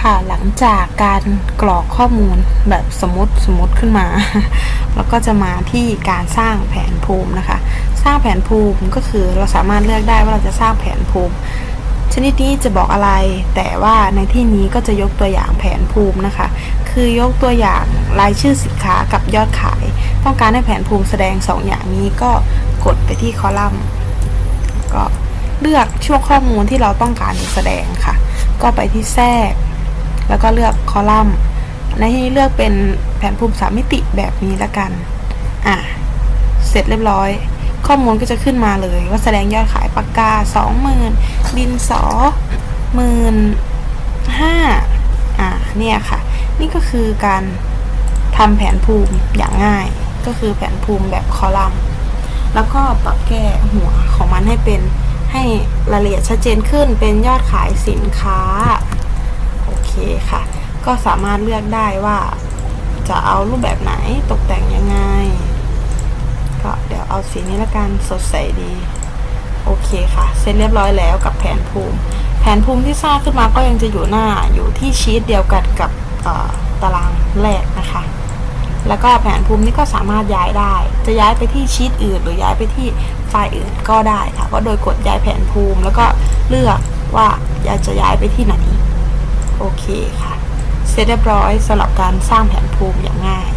ค่ะหลังจากการกรอกข้อมูลแบบสมมติสมมติขึ้นมา แล้วก็จะมาที่การสร้างแผนภูมินะคะ สร้างแผนภูมิก็คือเราสามารถเลือกได้ว่าเราจะสร้างแผนภูมิ ชนิดนี้จะบอกอะไร แต่ว่าในที่นี้ก็จะยกตัวอย่างแผนภูมินะคะ คือยกตัวอย่างรายชื่อสินค้ากับยอดขาย ต้องการให้แผนภูมิแสดงสองอย่างนี้ก็กดไปที่คอลัมน์ก็เลือกช่วงข้อมูลที่เราต้องการจะแสดงค่ะ ก็ไปที่แทรก แล้วก็เลือกคอลัมน์ในที่นี้เลือกเป็นแผนภูมิสามมิติแบบนี้ละกัน อะ เสร็จเรียบร้อย ข้อมูลก็จะขึ้นมาเลย ว่าแสดงยอดขายปากกาสองหมื่นดินสอหมื่นห้าอะเนี่ยค่ะ นี่ก็คือการทำแผนภูมิอย่างง่าย ก็คือแผนภูมิแบบคอลัมน์ แล้วก็ปรับแก้หัวของมันให้เป็นให้รายละเอียดชัดเจนขึ้นเป็นยอดขายสินค้า คค่ะ ก็สามารถเลือกได้ว่าจะเอารูปแบบไหนตกแต่งยังไง ก็เดี๋ยวเอาสีนี้ละกันสดใสดี โอเคค่ะ เสร็จเรียบร้อยแล้วกับแผนภูมิ แผนภูมิที่สร้างขึ้นมาก็ยังจะอยู่หน้าอยู่ที่ชีตเดียวกันกับตารางแรกนะคะ แล้วก็แผนภูมินี้ก็สามารถย้ายได้ จะย้ายไปที่ชีตอื่น หรือย้ายไปที่ไฟล์อื่นก็ได้ค่ะ ก็โดยกดย้ายแผนภูมิ แล้วก็เลือกว่าอยากจะย้ายไปที่ไหน โอเคค่ะ เสร็จเรียบร้อยสำหรับการสร้างแผนภูมิอย่างง่าย